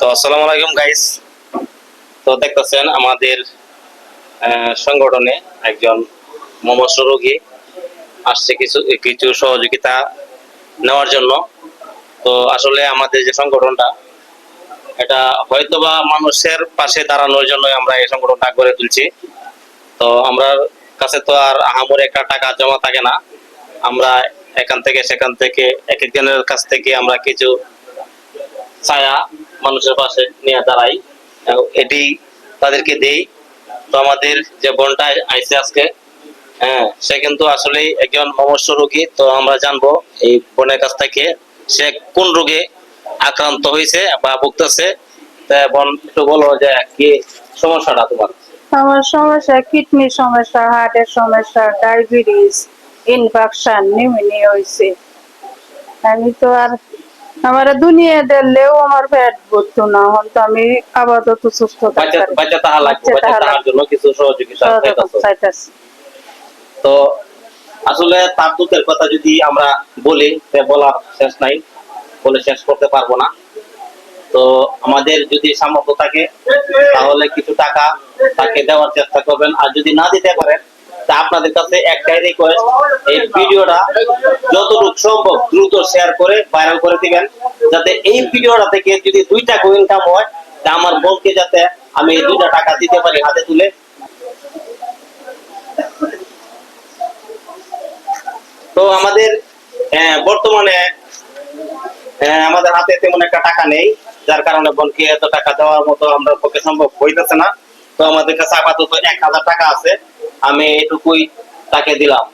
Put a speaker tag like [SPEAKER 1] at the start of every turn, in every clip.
[SPEAKER 1] তো আসসালামু আলাইকুম গাইস তো দেখতেছেন আমাদের সংগঠনে একজন মমস্য রোগী আসছে কিছু কিছু সহযোগিতা নেওয়ার জন্য। তো আসলে আমাদের যে সংগঠনটা, এটা হয়তোবা মানুষের পাশে দাঁড়ানোর জন্য আমরা এই সংগঠনটা গড়ে তুলছি। তো আমরা কাছে তো আর আহামরি একটা টাকা জমা থাকে না। আমরা এখান থেকে, সেখান থেকে এক একজনের কাছ থেকে আমরা কিছু ছায়া মানুষের পাশে নিয়ে দাঁড়াই এটি তাদেরকে দেই। তো আমাদের যে বোনটা আইসে আজকে হ্যাঁ সে কিন্তু আসলে একজন মমস্য রোগী। তো আমরা জানব এই বোনের কাছ থেকে সে কোন রোগে আক্রান্ত হয়েছে বা ভুগতেছে। বোন, একটু বলো যে কি সমস্যাটা তোমার?
[SPEAKER 2] আমার সমস্যা, কিডনির সমস্যা, হার্টের সমস্যা, ডায়াবেটিস, ইনফেকশন, নিউমোনিয়া হয়েছে আমি তো আর আমার দুনিয়া দিলেও আমার পেট ভরতো না এখন তো আমি আপাতত সুস্থ
[SPEAKER 1] বাচ্চা তাহা লাগবে
[SPEAKER 2] বাচ্চা
[SPEAKER 1] বাচ্চা
[SPEAKER 2] তাহা
[SPEAKER 1] তাহার জন্য কিছু সহযোগিতা চাইতাছো। তো আসলে তার দুঃখের কথা যদি আমরা বলি তা বলার শেষ নাই বলে শেষ করতে পারব না। তো আমাদের যদি সামর্থ্য থাকে তাহলে কিছু টাকা তাকে দেওয়ার চেষ্টা করবেন। আর যদি না দিতে পারেন আপনাদের কাছে একটাই রিকোয়েস্ট এই ভিডিওটা যতটুকু সম্ভব দ্রুত শেয়ার করে ভাইরাল করে দিবেন যাতে এই ভিডিওটা থেকে যদি দুই টাকা ইনকাম হয় তা আমার বোনকে যাতে আমি এই দুইটা টাকা দিতে পারি হাতে তুলে। তো আমাদের আহ, বর্তমানে আহ, আমাদের হাতে তেমন একটা টাকা নেই যার কারণে বোনকে এত টাকা দেওয়ার মতো আমরা পক্ষে সম্ভব হইতেছে না। তো আমাদের কাছে আপাতত এক হাজার টাকা আছে। আমি এটুকুই তাকে দিলাম।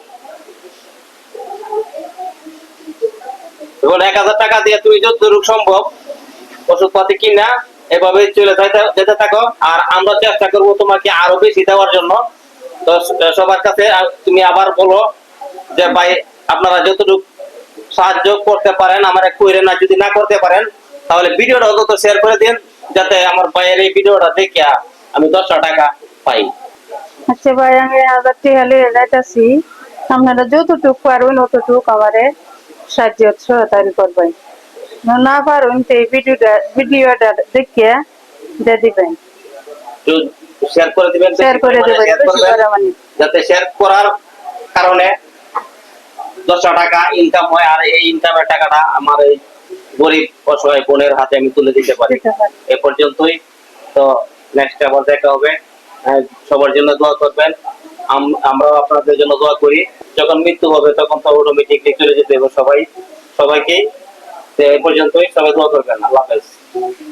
[SPEAKER 1] এখন এক হাজার টাকা দিয়ে তুমি যতটুকু সম্ভব ওষুধপাতি কিনা, এভাবে চলে যেতে থাকো। আর আমরা চেষ্টা করব তোমাকে আরও বেশি দেওয়ার জন্য। তো সবার কাছে তুমি আবার বলো যে, ভাই, আপনারা যতটুকু সাহায্য করতে পারেন, আমার কইরে না, যদি না করতে পারেন, তাহলে ভিডিওটা অন্তত শেয়ার করে দিন, যাতে আমার ভাইয়ের এই ভিডিওটা দেখিয়া আমি দশটা টাকা পাই।
[SPEAKER 2] আচ্ছা ভাই আমি হাজার টাকা লিয়ে যাইতেছি আপনারা যতটুকু পারবেন অতটুকু আমারে সাহায্য সহকারী করবেন না পারবেন তো এই ভিডিওটা ভিডিওটা দেখিয়ে দিয়ে দিবেন
[SPEAKER 1] শেয়ার করে দিবেন
[SPEAKER 2] শেয়ার করে
[SPEAKER 1] বেশি
[SPEAKER 2] দেবেন।
[SPEAKER 1] পরিমাণে। যাতে শেয়ার করার কারণে দশটা টাকা ইনকাম হয় আর এই ইনকামের টাকাটা আমার এই গরিব অসহায় বোনের হাতে আমি তুলে দিতে পারি। এ পর্যন্তই তো নেক্সট আবার দেখা হবে সবার জন্য দোয়া করবেন। আম- আমরাও আপনাদের জন্য দোয়া করি। যখন মৃত্যু হবে, তখন তো অটোমেটিকলি চলে যেতে হবে সবাই সবাইকে। এ পর্যন্তই সবাই দোয়া করবেন। আল্লাহ হাফেজ।